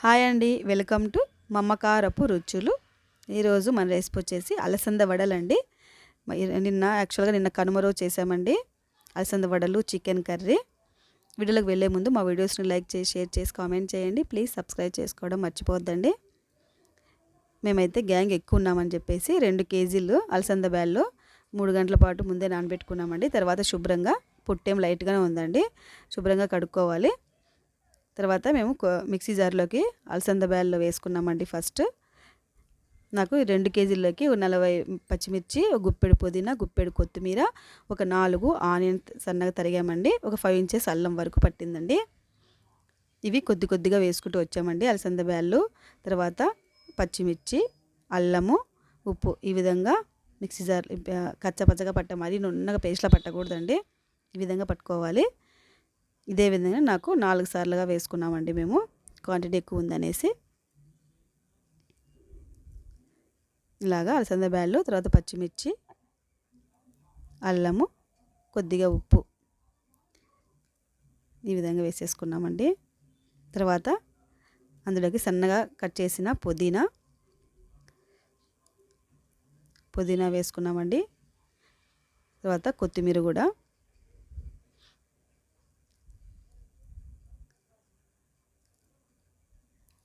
Hi అండి. Welcome to మమ్మకారపు రుచులు. ఈరోజు మన రెసిపీ వచ్చేసి అలసంద వడలండి. నిన్న యాక్చువల్గా నిన్న కనుమ రోజు చేసామండి. అలసంద వడలు చికెన్ కర్రీ. వీడియోలోకి వెళ్ళే ముందు మా వీడియోస్ని లైక్ చేసి షేర్ చేసి కామెంట్ చేయండి. ప్లీజ్ సబ్స్క్రైబ్ చేసుకోవడం మర్చిపోద్దండి మేమైతే గ్యాంగ్ ఎక్కువ ఉన్నామని చెప్పేసి రెండు కేజీలు అలసంద బ్యాళ్ళు మూడు గంటల పాటు ముందే నానబెట్టుకున్నామండి. తర్వాత శుభ్రంగా పుట్టేం లైట్గానే ఉందండి. శుభ్రంగా కడుక్కోవాలి. తర్వాత మేము మిక్సీ జార్లోకి అలసంద బ్యాల్లో వేసుకున్నామండి ఫస్ట్. నాకు రెండు కేజీల్లోకి నలభై పచ్చిమిర్చి ఒక గుప్పెడు పుదీనా గుప్పెడు కొత్తిమీర ఒక నాలుగు ఆనియన్ సన్నగా తరిగామండి. ఒక ఫైవ్ ఇంచెస్ అల్లం వరకు పట్టిందండి. ఇవి కొద్ది కొద్దిగా వేసుకుంటూ వచ్చామండి అలసంద బ్యాళ్ళు తర్వాత పచ్చిమిర్చి అల్లము ఉప్పు ఈ విధంగా మిక్సీ జార్ కచ్చపచ్చగా పట్ట మరీ నున్నగా పేస్ట్లా పట్టకూడదండి. ఈ విధంగా పట్టుకోవాలి. ఇదే విధంగా నాకు నాలుగు సార్లుగా వేసుకున్నామండి మేము. క్వాంటిటీ ఎక్కువ ఉందనేసి. ఇలాగా అలసంద బ్యాళ్ళు తర్వాత పచ్చిమిర్చి అల్లము కొద్దిగా ఉప్పు. ఈ విధంగా వేసేసుకున్నామండి. తర్వాత అందులోకి సన్నగా కట్ చేసిన పుదీనా. పుదీనా వేసుకున్నామండి. తర్వాత కొత్తిమీర కూడా.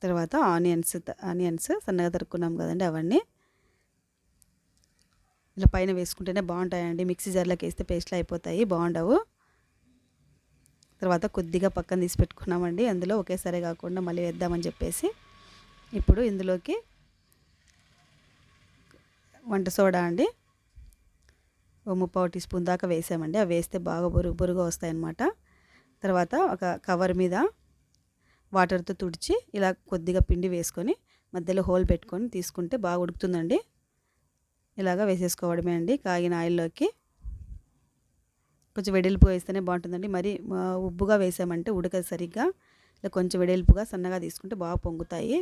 తర్వాత ఆనియన్స్ ఆనియన్స్ సన్నగా తరుక్కున్నాం కదండి అవన్నీ. ఇలా పైన వేసుకుంటేనే బాగుంటాయండి. మిక్సీ జార్లోకి వేస్తే పేస్ట్లు అయిపోతాయి బాగుండవు. తర్వాత కొద్దిగా పక్కన తీసి పెట్టుకున్నామండి. అందులో ఒకేసారి కాకుండా మళ్ళీ వేద్దామని చెప్పేసి. ఇప్పుడు ఇందులోకి వంట సోడా అండి. ఓ ముప్పావు టీ స్పూన్ దాకా వేసామండి. అవి వేస్తే బాగా బొరుగు బొరుగు వస్తాయన్నమాట. తర్వాత ఒక కవర్ మీద వాటర్తో తుడిచి ఇలా కొద్దిగా పిండి వేసుకొని మధ్యలో హోల్ పెట్టుకొని తీసుకుంటే బాగా ఉడుకుతుందండి. ఇలాగా వేసేసుకోవడమే అండి కాగిన ఆయిల్లోకి. కొంచెం వెడల్పు వేస్తేనే బాగుంటుందండి. మరి ఉబ్బుగా వేసామంటే ఉడకదు సరిగ్గా. ఇలా కొంచెం వెడల్పుగా సన్నగా తీసుకుంటే బాగా పొంగుతాయి.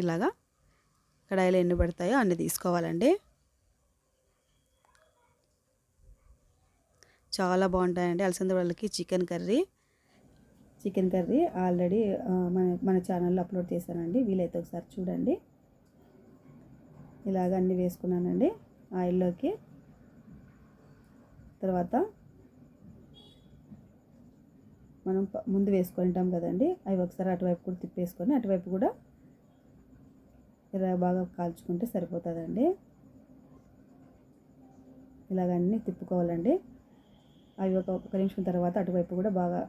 ఇలాగా కడాయిలో ఎన్ని పడతాయో అన్ని తీసుకోవాలండి. చాలా బాగుంటాయండి. అలసంద వాళ్ళకి chicken curry. Chicken curry already మన మన ఛానల్లో అప్లోడ్ చేశానండి. వీలైతే ఒకసారి చూడండి. ఇలాగ అన్నీ వేసుకున్నానండి ఆయిల్లోకి. తర్వాత మనం ముందు వేసుకుంటాం కదండి. అవి ఒకసారి అటువైపు కూడా తిప్పేసుకొని అటువైపు కూడా ఇలా బాగా కాల్చుకుంటే సరిపోతుందండి. ఇలాగ అన్నీ తిప్పుకోవాలండి. అవి ఒక ఒక నిమిషం తర్వాత అటువైపు కూడా బాగా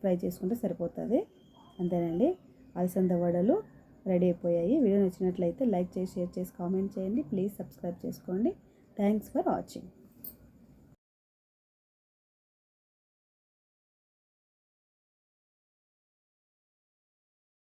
ఫ్రై చేసుకుంటే సరిపోతుంది. అంతేనండి. అలసంద వడలు రెడీ అయిపోయాయి. వీడియో నచ్చినట్లయితే లైక్ చేసి షేర్ చేసి కామెంట్ చేయండి. ప్లీజ్ సబ్స్క్రైబ్ చేసుకోండి. Thanks for watching.